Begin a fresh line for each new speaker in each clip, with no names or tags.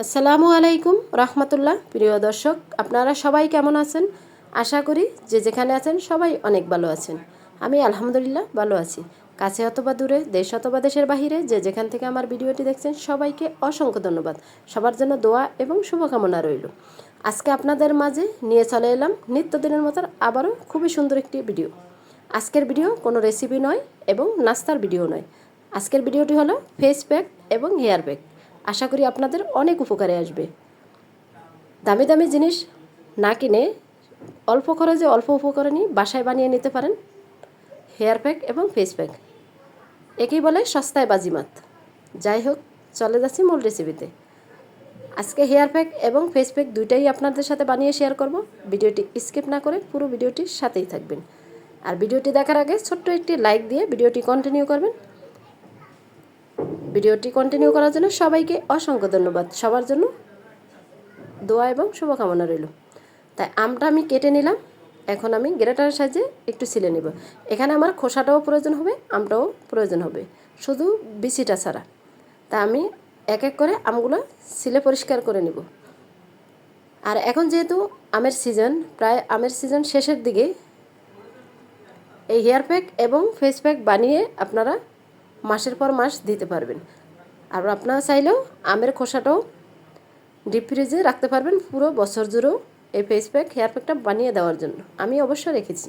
আসসালামু আলাইকুম, রহমতুল্লাহ। প্রিয় দর্শক, আপনারা সবাই কেমন আছেন? আশা করি যে যেখানে আছেন সবাই অনেক ভালো আছেন। আমি আলহামদুলিল্লাহ ভালো আছি। কাছে অথবা দূরে, দেশ অথবা দেশের বাহিরে, যে যেখান থেকে আমার ভিডিওটি দেখছেন, সবাইকে অসংখ্য ধন্যবাদ। সবার জন্য দোয়া এবং শুভকামনা রইল। আজকে আপনাদের মাঝে নিয়ে চলে এলাম নিত্যদিনের মতো আবারও খুবই সুন্দর একটি ভিডিও। আজকের ভিডিও কোনো রেসিপি নয় এবং নাস্তার ভিডিও নয়। আজকের ভিডিওটি হলো ফেস প্যাক এবং হেয়ার প্যাক আশা করি আপনাদের অনেক উপকারে আসবে। দামি দামি জিনিস না কিনে অল্প খরচে অল্প উপকরণে নিয়ে বাসায় বানিয়ে নিতে পারেন। হেয়ার প্যাক এবং ফেস প্যাক। একেই বলে সস্তায় বাজিমাত। যাই হোক, চলে যাচ্ছি মূল রেসিপিতে আজকে হেয়ার প্যাক এবং ফেস প্যাক দুইটাই আপনাদের সাথে বানিয়ে শেয়ার করব। ভিডিওটি স্কিপ না করে পুরো ভিডিওটির সাথেই থাকবেন। আর ভিডিওটি দেখার আগে ছোট্ট একটি লাইক দিয়ে ভিডিওটি কন্টিনিউ করবেন। ভিডিওটি কন্টিনিউ করার জন্য সবাইকে অসংখ্য ধন্যবাদ। সবার জন্য দোয়া এবং শুভকামনা রইল। তাই আমটা আমি কেটে নিলাম। এখন আমি গ্রেটারের সাহায্যে একটু ছিলে নেব। এখানে আমার খোসাটাও প্রয়োজন হবে, আমটাও প্রয়োজন হবে। শুধু বিচিটা ছাড়া। তা আমি এক এক করে আমগুলো সিলে পরিষ্কার করে নেব। আর এখন যেহেতু আমের সিজন প্রায় আমের সিজন শেষের দিকে, এই হেয়ার প্যাক এবং ফেস প্যাক বানিয়ে আপনারা মাসের পর মাস দিতে পারবেন। আর আপনারা চাইলেও আমের খোসাটাও ডিপ ফ্রিজে রাখতে পারবেন পুরো বছর জুড়েও এই ফেস প্যাক হেয়ার প্যাকটা বানিয়ে দেওয়ার জন্য। আমি অবশ্য রেখেছি।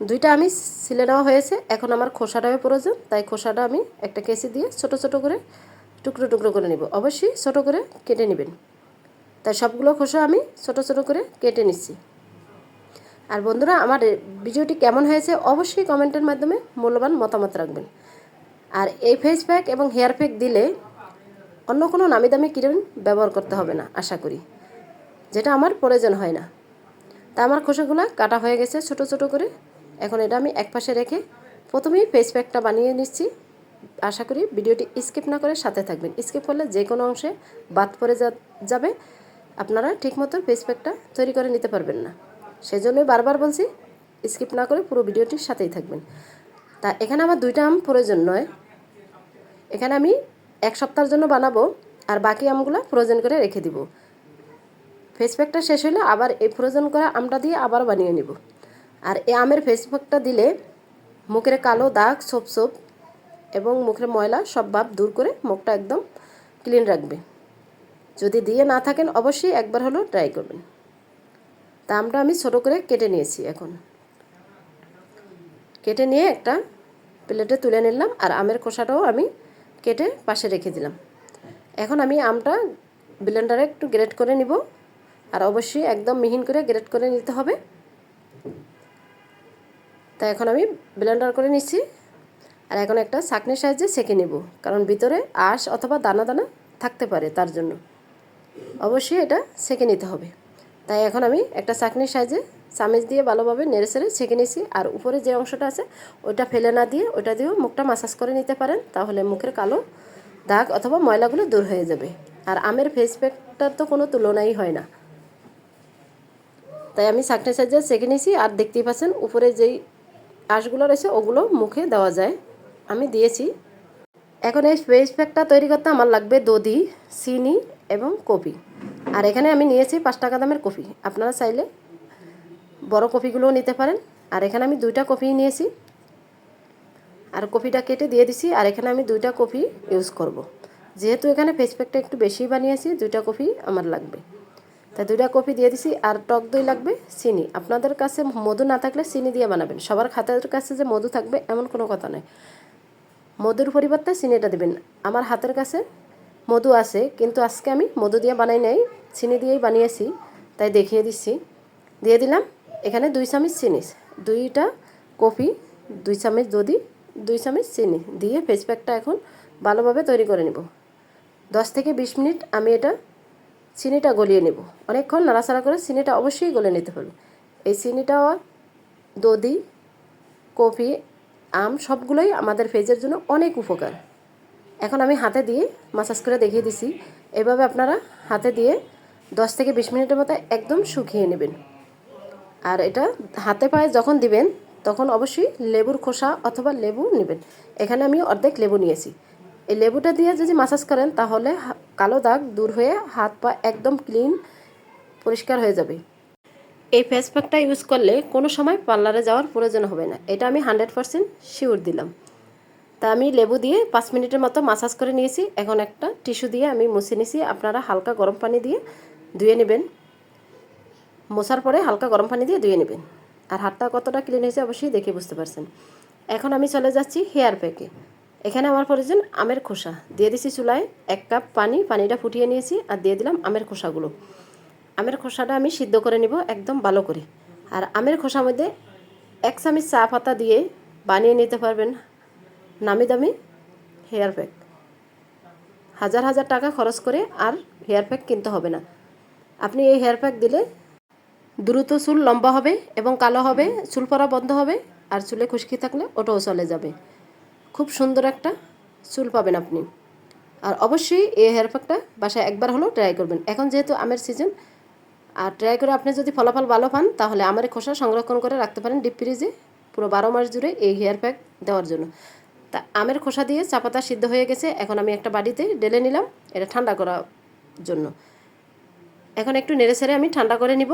দুইটা আমি সিলে নেওয়া হয়েছে। এখন আমার খোসাটাও প্রয়োজন, তাই খোসাটা আমি একটা কেসি দিয়ে ছোট ছোট করে টুকরো টুকরো করে নিব। অবশ্যই ছোট করে কেটে নেবেন। তাই সবগুলো খোসা আমি ছোট ছোট করে কেটে নিচ্ছি। আর বন্ধুরা, আমার ভিডিওটি কেমন হয়েছে অবশ্যই কমেন্টের মাধ্যমে মূল্যবান মতামত রাখবেন। আর এই ফেস প্যাক এবং হেয়ার প্যাক দিলে অন্য কোনো নামি দামি ক্রিম ব্যবহার করতে হবে না, আশা করি। যেটা আমার প্রয়োজন হয় না। তা আমার খোসাগুলো কাটা হয়ে গেছে ছোট ছোট করে। এখন এটা আমি এক পাশে রেখে প্রথমেই ফেস প্যাকটা বানিয়ে নিচ্ছি। আশা করি ভিডিওটি স্কিপ না করে সাথে থাকবেন। স্কিপ করলে যে কোনো অংশে বাদ পড়ে যাবে। আপনারা ঠিকমতো ফেস প্যাকটা তৈরি করে নিতে পারবেন না। সেজন্যই বারবার বলছি স্কিপ না করে পুরো ভিডিওটির সাথেই থাকবেন। তা এখানে আমার দুইটা আম প্রয়োজন নয়। এখানে আমি এক সপ্তাহের জন্য বানাবো আর বাকি আমগুলো ফ্রোজেন করে রেখে দিব। ফেস প্যাকটা শেষ হলে আবার এই ফ্রোজেন করা আমটা দিয়ে আবার বানিয়ে নিব। আর এই আমের ফেস প্যাকটা দিলে মুখের কালো দাগ সোপ সোপ এবং মুখের ময়লা সব ভাব দূর করে মুখটা একদম ক্লিন রাখবে। যদি দিয়ে না থাকেন অবশ্যই একবার হলেও ট্রাই করবেন। তা আমটা আমি ছোটো করে কেটে নিয়েছি এখন। কেটে নিয়ে একটা প্লেটে তুলে নিলাম আর আমের খোসাটাও আমি কেটে পাশে রেখে দিলাম। এখন আমি আমটা ব্লেন্ডারে একটু গ্রেট করে নিব। আর অবশ্যই একদম মিহিন করে গ্রেট করে নিতে হবে। তা এখন আমি ব্লেন্ডার করে নিচ্ছি আর এখন একটা ছাঁকনির সাহায্যে সেঁকে নেব। কারণ ভিতরে আঁশ অথবা দানা দানা থাকতে পারে তার জন্য। অবশ্যই এটা সেঁকে নিতে হবে। তাই এখন আমি একটা চাকনির সাহায্যে চামিচ দিয়ে ভালোভাবে নেড়ে সেড়ে ছেঁকে নিয়েছি। আর উপরে যে অংশটা আছে, ওইটা ফেলে না দিয়ে ওইটা দিয়েও মুখটা মাসাজ করে নিতে পারেন, তাহলে মুখের কালো দাগ অথবা ময়লাগুলো দূর হয়ে যাবে। আর আমের ফেস প্যাকটার তো কোনো তুলনাই হয় না। তাই আমি চাকনির সাহায্যে ছেঁকে নিয়েছি আর দেখতেই পাচ্ছেন উপরে যেই আঁশগুলো রয়েছে, ওগুলো মুখে দেওয়া যায়। আমি দিয়েছি। এখন এই ফেস প্যাকটা তৈরি করতে আমার লাগবে দধি, চিনি এবং কপি। আর এখানে আমি নিয়েছি পাঁচ টাকা দামের কফি আপনারা চাইলে বড় কফিগুলোও নিতে পারেন। আর এখানে আমি দুইটা কফি নিয়েছি। আর কফিটা কেটে দিয়ে দিছি। আর এখানে আমি দুইটা কফি ইউজ করব। যেহেতু এখানে ফেস প্যাকটা একটু বেশি বানিয়েছি, দুইটা কফি আমার লাগবে। তাই দুইটা কফি দিয়ে দিছি। আর টক দই লাগবে, চিনি। আপনাদের কাছে মধু না থাকলে চিনি দিয়ে বানাবেন। সবার খাতার কাছে যে মধু থাকবে, এমন কোনো কথা নয়। মধুর পরিবর্তে চিনিটা দেবেন। আমার হাতের কাছে মধু আছে, কিন্তু আজকে আমি মধু দিয়ে বানাই নাই, চিনি দিয়েই বানিয়েছি। তাই দেখিয়ে দিচ্ছি। দিয়ে দিলাম। এখানে দুই চামচ চিনি, দুইটা কফি, দুই চামচ দধি দুই চামচ চিনি দিয়ে ফেস প্যাকটা এখন ভালোভাবে তৈরি করে নেব। দশ থেকে বিশ মিনিট আমি এটা চিনিটা গলিয়ে নেব। অনেকক্ষণ নাড়াচাড়া করে চিনিটা অবশ্যই গলে নিতে হবে। এই চিনিটা দধি, কফি, আম সবগুলোই আমাদের ফেজের জন্য অনেক উপকার। এখন আমি হাতে দিয়ে মাসাজ করে দেখিয়ে দিছি। এভাবে আপনারা হাতে দিয়ে দশ থেকে বিশ মিনিটের মতো একদম শুকিয়ে নেবেন। আর এটা হাতে পায়ে যখন দিবেন, তখন অবশ্যই লেবুর খোসা অথবা লেবু নেবেন। এখানে আমি অর্ধেক লেবু নিয়েছি। এই লেবুটা দিয়ে যদি মাসাজ করেন, তাহলে কালো দাগ দূর হয়ে হাত পা একদম ক্লিন পরিষ্কার হয়ে যাবে। এই ফেস প্যাকটা ইউজ করলে কোনো সময় পার্লারে যাওয়ার প্রয়োজন হবে না। এটা আমি হান্ড্রেড পারসেন্ট শিওর দিলাম। তা আমি লেবু দিয়ে পাঁচ মিনিটের মতো মাসাজ করে নিয়েছি। এখন একটা টিস্যু দিয়ে আমি মুছে নিয়েছি আপনারা হালকা গরম পানি দিয়ে ধুয়ে নেবেন। মোছার পরে হালকা গরম পানি দিয়ে ধুয়ে নেবেন। আর হাতটা কতটা ক্লিন হয়েছে অবশ্যই দেখে বুঝতে পারছেন। এখন আমি চলে যাচ্ছি হেয়ার প্যাকে এখানে আমার প্রয়োজন আমের খোসা। দিয়ে দিছি চুলায় এক কাপ পানি, পানিটা ফুটিয়ে নিয়েছি আর দিয়ে দিলাম আমের খোসাগুলো। আমের খোসাটা আমি সিদ্ধ করে নিব একদম ভালো করে। আর আমের খোসার মধ্যে এক চামচ চা পাতা দিয়ে বানিয়ে নিতে পারবেন নামি দামি হেয়ার প্যাক হাজার হাজার টাকা খরচ করে আর হেয়ার প্যাক কিনতে হবে না। আপনি এই হেয়ার প্যাক দিলে দ্রুত চুল লম্বা হবে এবং কালো হবে, চুল পরা বন্ধ হবে, আর চুলে খুশকি থাকলে ওটাও চলে যাবে। খুব সুন্দর একটা চুল পাবেন আপনি। আর অবশ্যই এই হেয়ার প্যাকটা বাসায় একবার হলেও ট্রাই করবেন। এখন যেহেতু আমের সিজন আর ট্রাই করে আপনি যদি ফলাফল ভালো পান, তাহলে আমের খোসা সংরক্ষণ করে রাখতে পারেন ডিপ ফ্রিজে পুরো বারো মাস জুড়ে এই হেয়ার প্যাক দেওয়ার জন্য। তা আমের খোসা দিয়ে চাপাতা সিদ্ধ হয়ে গেছে, এখন আমি একটা বাড়িতে ডেলে নিলাম, এটা ঠান্ডা করার জন্য। এখন একটু নেড়ে ছেড়ে আমি ঠান্ডা করে নিব।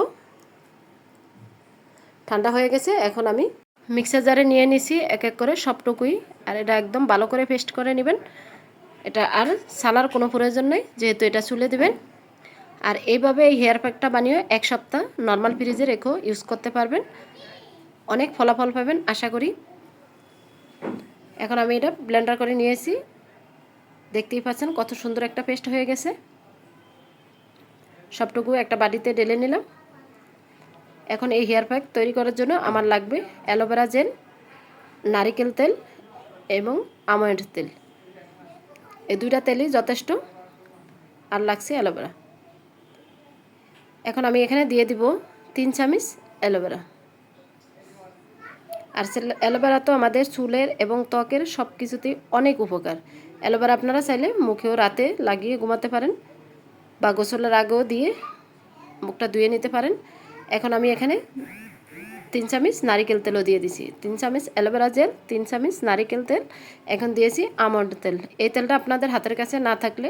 ঠান্ডা হয়ে গেছে, এখন আমি মিক্সার জারে নিয়ে নিছি এক এক করে সবটুকুই। আর এটা একদম ভালো করে পেস্ট করে নেবেন। এটা আর সালার কোনো প্রয়োজন নেই, যেহেতু এটা চুলে দেবেন। আর এইভাবে এই হেয়ার প্যাকটা বানিয়ে এক সপ্তাহ নর্মাল ফ্রিজে রেখেও ইউজ করতে পারবেন। অনেক ফলাফল পাবেন, আশা করি। এখন আমি এটা ব্লেন্ডার করে নিয়েছি। দেখতেই পাচ্ছেন কত সুন্দর একটা পেস্ট হয়ে গেছে। সবটুকু একটা বাটিতে ঢেলে নিলাম। এখন এই হেয়ার প্যাক তৈরি করার জন্য আমার লাগবে অ্যালোভেরা জেল, নারিকেল তেল এবং আমন্ড তেল। এই দুইটা তেলই যথেষ্ট আর লাগছে অ্যালোভেরা। এখন আমি এখানে দিয়ে দিব তিন চামিচ অ্যালোভেরা। আর অ্যালোভেরা তো আমাদের চুলের এবং ত্বকের সব কিছুতেই অনেক উপকার। অ্যালোভেরা আপনারা চাইলে মুখেও রাতে লাগিয়ে ঘুমাতে পারেন বা গোসলের আগেও দিয়ে মুখটা ধুয়ে নিতে পারেন। এখন আমি এখানে তিন চামচ নারিকেল তেলও দিয়ে দিছি। তিন চামচ অ্যালোভেরা জেল, তিন চামচ নারিকেল তেল, এখন দিয়েছি আমন্ড তেল। এই তেলটা আপনাদের হাতের কাছে না থাকলে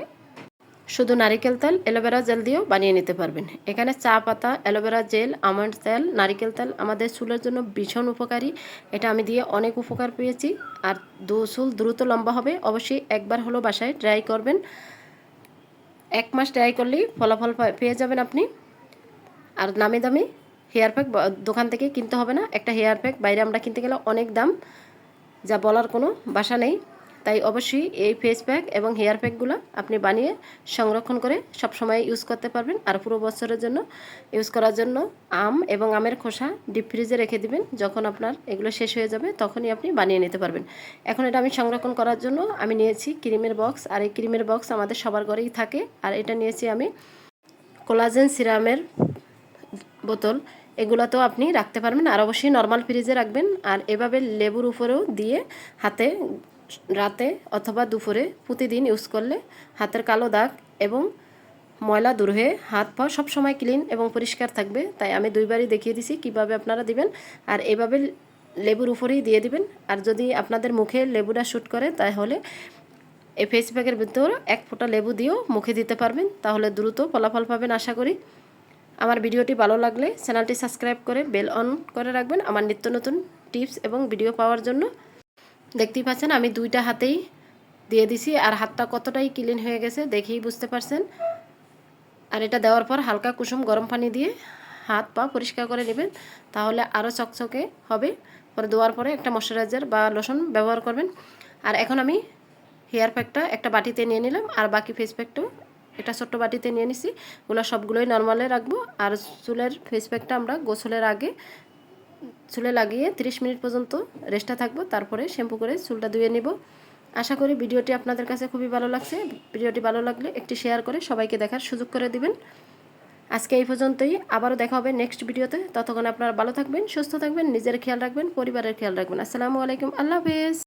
শুধু নারিকেল তেল, অ্যালোভেরা জেল দিয়েও বানিয়ে নিতে পারবেন। এখানে চা পাতা, অ্যালোভেরা জেল, আমন্ড তেল, নারিকেল তেল আমাদের চুলের জন্য ভীষণ উপকারী। এটা আমি দিয়ে অনেক উপকার পেয়েছি। আর দু চুল দ্রুত লম্বা হবে, অবশ্যই একবার হলো বাসায় ট্রাই করবেন। এক মাস ট্রাই করলেই ফলাফল পেয়ে যাবেন আপনি। আর নামি দামি হেয়ার প্যাক দোকান থেকে কিনতে হবে না। একটা হেয়ার প্যাক বাইরে আমরা কিনতে গেলে অনেক দাম, যা বলার কোনো বাসা নেই। তাই অবশ্যই এই ফেস প্যাক এবং হেয়ার প্যাকগুলো আপনি বানিয়ে সংরক্ষণ করে সব সময় ইউজ করতে পারবেন। আর পুরো বছরের জন্য ইউজ করার জন্য আম এবং আমের খোসা ডিপ ফ্রিজে রেখে দিবেন। যখন আপনার এগুলো শেষ হয়ে যাবে, তখনই আপনি বানিয়ে নিতে পারবেন। এখন এটা আমি সংরক্ষণ করার জন্য আমি নিয়েছি ক্রিমের বক্স আর এই ক্রিমের বক্স আমাদের সবার ঘরেই থাকে। আর এটা নিয়েছি আমি কোলাজেন সিরামের বোতল, এগুলোতেও আপনি রাখতে পারবেন। আর অবশ্যই নর্মাল ফ্রিজে রাখবেন। আর এভাবে লেবুর উপরেও দিয়ে হাতে রাতে অথবা দুপুরে প্রতিদিন ইউজ করলে হাতের কালো দাগ এবং ময়লা দূর হয়ে হাত পা সব সময় ক্লিন এবং পরিষ্কার থাকবে। তাই আমি দুইবারই দেখিয়ে দিছি কীভাবে আপনারা দিবেন। আর এভাবে লেবুর উপরেই দিয়ে দিবেন। আর যদি আপনাদের মুখে লেবুটা শ্যুট করে, তাহলে এই ফেস প্যাকের ভিতর এক ফোঁটা লেবু দিয়েও মুখে দিতে পারবেন। তাহলে দ্রুত ফলাফল পাবেন আশা করি। আমার ভিডিওটি ভালো লাগলে চ্যানেলটি সাবস্ক্রাইব করে বেল অন করে রাখবেন আমার নিত্য নতুন টিপস এবং ভিডিও পাওয়ার জন্য। দেখতেই পাচ্ছেন, আমি দুইটা হাতেই দিয়ে দিছি আর হাতটা কতটাই ক্লিন হয়ে গেছে দেখেই বুঝতে পারছেন। আর এটা দেওয়ার পর হালকা কুসুম গরম পানি দিয়ে হাত পা পরিষ্কার করে নেবেন, তাহলে আরও চকচকে হবে। পরে দেওয়ার পরে একটা ময়শ্চারাইজার বা লোশন ব্যবহার করবেন। আর এখন আমি হেয়ার প্যাকটা একটা বাটিতে নিয়ে নিলাম আর বাকি ফেস প্যাকটাও একটা ছোট্ট বাটিতে নিয়ে নিছি। ওগুলো সবগুলোই নর্মালে রাখব। আর চুলের ফেস প্যাকটা আমরা গোসলের আগে, চুলে লাগিয়ে 30 মিনিট পর্যন্ত রেস্টে থাকব। তারপরে শ্যাম্পু করে চুলটা ধুয়ে নেব। আশা করি ভিডিওটি আপনাদের কাছে খুবই ভালো লাগছে। ভিডিওটি ভালো লাগলে একটি শেয়ার করে সবাইকে দেখার সুযোগ করে দিবেন। আজকে এই পর্যন্তই। আবারও দেখা হবে নেক্সট ভিডিওতে। ততক্ষণ আপনারা ভালো থাকবেন, সুস্থ থাকবেন, নিজের খেয়াল রাখবেন, পরিবারের খেয়াল রাখবেন। আসসালামু আলাইকুম। আল্লাহ হাফেজ।